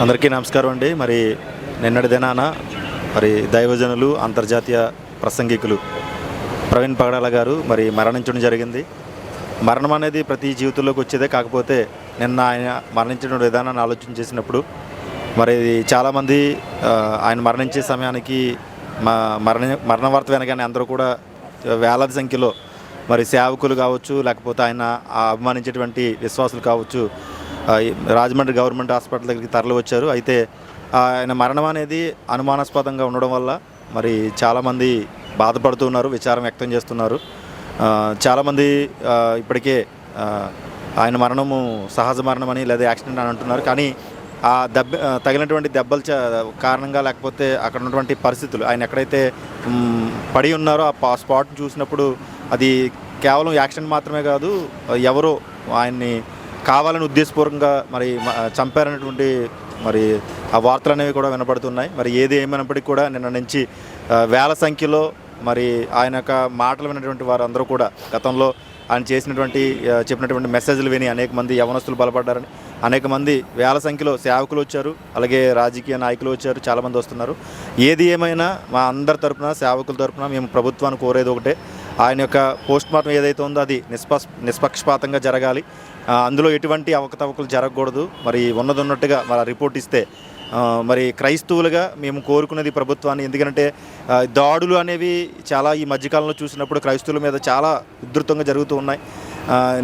అందరికీ నమస్కారం అండి. మరి నిన్నటి దినాన మరి దైవజనులు అంతర్జాతీయ ప్రసంగికులు ప్రవీణ్ పగడాల గారు మరి మరణించడం జరిగింది. మరణం అనేది ప్రతి జీవితంలోకి వచ్చేదే కాకపోతే నిన్న ఆయన మరణించిన విధానాన్ని ఆలోచన చేసినప్పుడు మరి చాలామంది ఆయన మరణించే సమయానికి మా మరణ మరణ వార్త వెనగానే అందరూ కూడా వేలాది సంఖ్యలో మరి సేవకులు కావచ్చు లేకపోతే ఆయన అభిమానించేటువంటి విశ్వాసులు కావచ్చు రాజమండ్రి గవర్నమెంట్ హాస్పిటల్ దగ్గరికి తరలి వచ్చారు. అయితే ఆయన మరణం అనేది అనుమానాస్పదంగా ఉండడం వల్ల మరి చాలామంది బాధపడుతున్నారు విచారం వ్యక్తం చేస్తున్నారు. చాలామంది ఇప్పటికే ఆయన మరణము సహజ మరణం అని లేదా యాక్సిడెంట్ అని అంటున్నారు. కానీ ఆ దెబ్బ తగినటువంటి తగిలినటువంటి దెబ్బల చ- కారణంగా లేకపోతే అక్కడ ఉన్నటువంటి పరిస్థితులు ఆయన ఎక్కడైతే పడి ఉన్నారో ఆ పా- స్పాట్ చూసినప్పుడు అది కేవలం యాక్సిడెంట్ మాత్రమే కాదు ఎవరో ఆయన్ని కావాలని ఉద్దేశపూర్వకంగా మరి మ- చంపారనేటువంటి మరి ఆ వార్తలు అనేవి కూడా వినపడుతున్నాయి. మరి ఏది ఏమైనప్పటికీ కూడా నిన్న నుంచి వేల సంఖ్యలో మరి ఆయన యొక్క మాటలు విన్నటువంటి వారందరూ కూడా గతంలో ఆయన చేసినటువంటి చెప్పినటువంటి మెసేజ్లు విని అనేక మంది యవనస్తులు బలపడ్డారని అనేక మంది వేల సంఖ్యలో సేవకులు వచ్చారు అలాగే రాజకీయ నాయకులు వచ్చారు చాలామంది వస్తున్నారు. ఏది ఏమైనా మా అందరి తరపున సేవకుల తరపున మేము ప్రభుత్వాన్ని కోరేది ఒకటే. ఆయన యొక్క పోస్ట్ మార్టం ఏదైతే ఉందో అది నిష్పక్ష నిష్పక్షపాతంగా జరగాలి. అందులో ఎటువంటి అవకతవకలు జరగకూడదు. మరి ఉన్నది ఉన్నట్టుగా మరి రిపోర్ట్ ఇస్తే మరి క్రైస్తవులుగా మేము కోరుకునేది ప్రభుత్వాన్ని. ఎందుకంటే దాడులు అనేవి చాలా ఈ మధ్యకాలంలో చూసినప్పుడు క్రైస్తవుల మీద చాలా ఉధృతంగా జరుగుతూ ఉన్నాయి.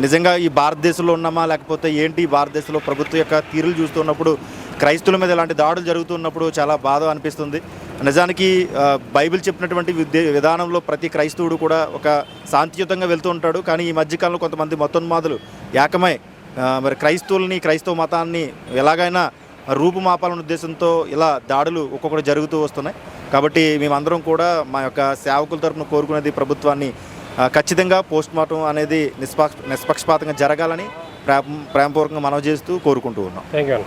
నిజంగా ఈ భారతదేశంలో ఉన్నామా లేకపోతే ఏంటి భారతదేశంలో ప్రభుత్వం యొక్క తీరులు చూస్తున్నప్పుడు క్రైస్తవుల మీద ఇలాంటి దాడులు జరుగుతున్నప్పుడు చాలా బాధ అనిపిస్తుంది. నిజానికి బైబిల్ చెప్పినటువంటి విధానంలో ప్రతి క్రైస్తవుడు కూడా ఒక శాంతియుతంగా వెళ్తూ ఉంటాడు. కానీ ఈ మధ్యకాలంలో కొంతమంది మతోన్మాదులు ఏకమై మరి క్రైస్తవుల్ని క్రైస్తవ మతాన్ని ఎలాగైనా రూపుమాపాలన్న ఉద్దేశంతో ఇలా దాడులు ఒక్కొక్కటి జరుగుతూ వస్తున్నాయి. కాబట్టి మేమందరం కూడా మా యొక్క సేవకుల తరపున కోరుకునేది ప్రభుత్వాన్ని ఖచ్చితంగా పోస్ట్ మార్టం అనేది నిష్పక్ష నిష్పక్షపాతంగా జరగాలని ప్రేమ ప్రేమపూర్వకంగా మనవి చేస్తూ కోరుకుంటూ ఉన్నాం. Thank you